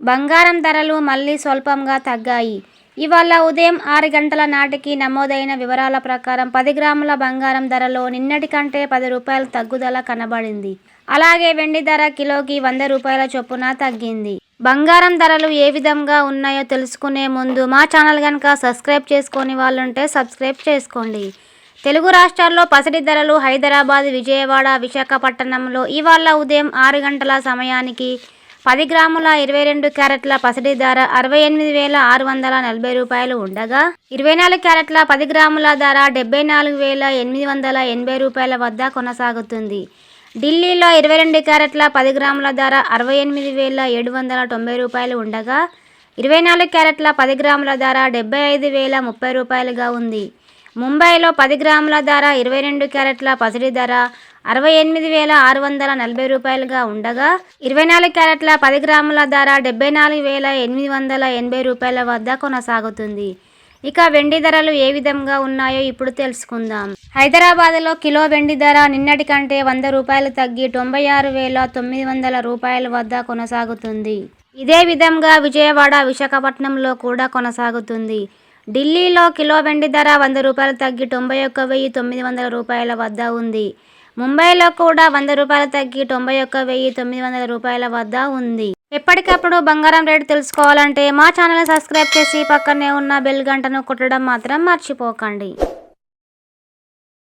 బంగారం ధరలు మళ్ళీ స్వల్పంగా తగ్గాయి. ఇవాళ ఉదయం ఆరు గంటల నాటికి నమోదైన వివరాల ప్రకారం పది గ్రాముల బంగారం ధరలో నిన్నటి కంటే పది రూపాయల తగ్గుదల కనబడింది. అలాగే వెండి ధర కిలోకి వంద రూపాయల చొప్పున తగ్గింది. బంగారం ధరలు ఏ విధంగా ఉన్నాయో తెలుసుకునే ముందు మా ఛానల్ కనుక సబ్స్క్రైబ్ చేసుకొని వాళ్ళుంటే సబ్స్క్రైబ్ చేసుకోండి. తెలుగు రాష్ట్రాల్లో పసిడి ధరలు హైదరాబాద్ విజయవాడ విశాఖపట్నంలో ఇవాళ ఉదయం ఆరు గంటల సమయానికి పది గ్రాముల ఇరవై రెండు క్యారెట్ల పసిడి ధర అరవై ఎనిమిది వేల ఆరు వందల నలభై రూపాయలు ఉండగా ఇరవై నాలుగు క్యారెట్ల పది గ్రాముల ధర డెబ్బై నాలుగు వేల ఎనిమిది వందల ఎనభై రూపాయల వద్ద కొనసాగుతుంది. ఢిల్లీలో ఇరవై రెండు క్యారెట్ల పది గ్రాముల ధర అరవై ఎనిమిది వేల ఏడు వందల తొంభై రూపాయలు ఉండగా ఇరవై నాలుగు క్యారెట్ల పది గ్రాముల ధర డెబ్బై ఐదు వేల ముప్పై రూపాయలుగా ఉంది. ముంబైలో పది గ్రాముల ధర ఇరవై రెండు క్యారెట్ల పసిడి ధర అరవై ఎనిమిది వేల ఆరు వందల నలభై రూపాయలుగా ఉండగా ఇరవై నాలుగు క్యారెట్ల పది గ్రాముల ధర డెబ్బై నాలుగు వేల ఎనిమిది వందల ఎనభై రూపాయల వద్ద కొనసాగుతుంది. ఇక వెండి ధరలు ఏ విధంగా ఉన్నాయో ఇప్పుడు తెలుసుకుందాం. హైదరాబాద్లో కిలో వెండి ధర నిన్నటి కంటే వంద రూపాయలు తగ్గి తొంభై ఆరు వేల తొమ్మిది వందల రూపాయల వద్ద కొనసాగుతుంది. ఇదే విధంగా విజయవాడ విశాఖపట్నంలో కూడా కొనసాగుతుంది. ఢిల్లీలో కిలో వెండి ధర వంద రూపాయలు తగ్గి తొంభై ఒక్క వెయ్యి తొమ్మిది వందల రూపాయల వద్ద ఉంది. ముంబైలో కూడా వంద రూపాయలు తగ్గి తొంభై ఒక్క వెయ్యి తొమ్మిది వందల రూపాయల వద్ద ఉంది. ఎప్పటికప్పుడు బంగారం రేటు తెలుసుకోవాలంటే మా ఛానల్ సబ్స్క్రైబ్ చేసి పక్కనే ఉన్న బెల్ గంటను కొట్టడం మాత్రం మర్చిపోకండి.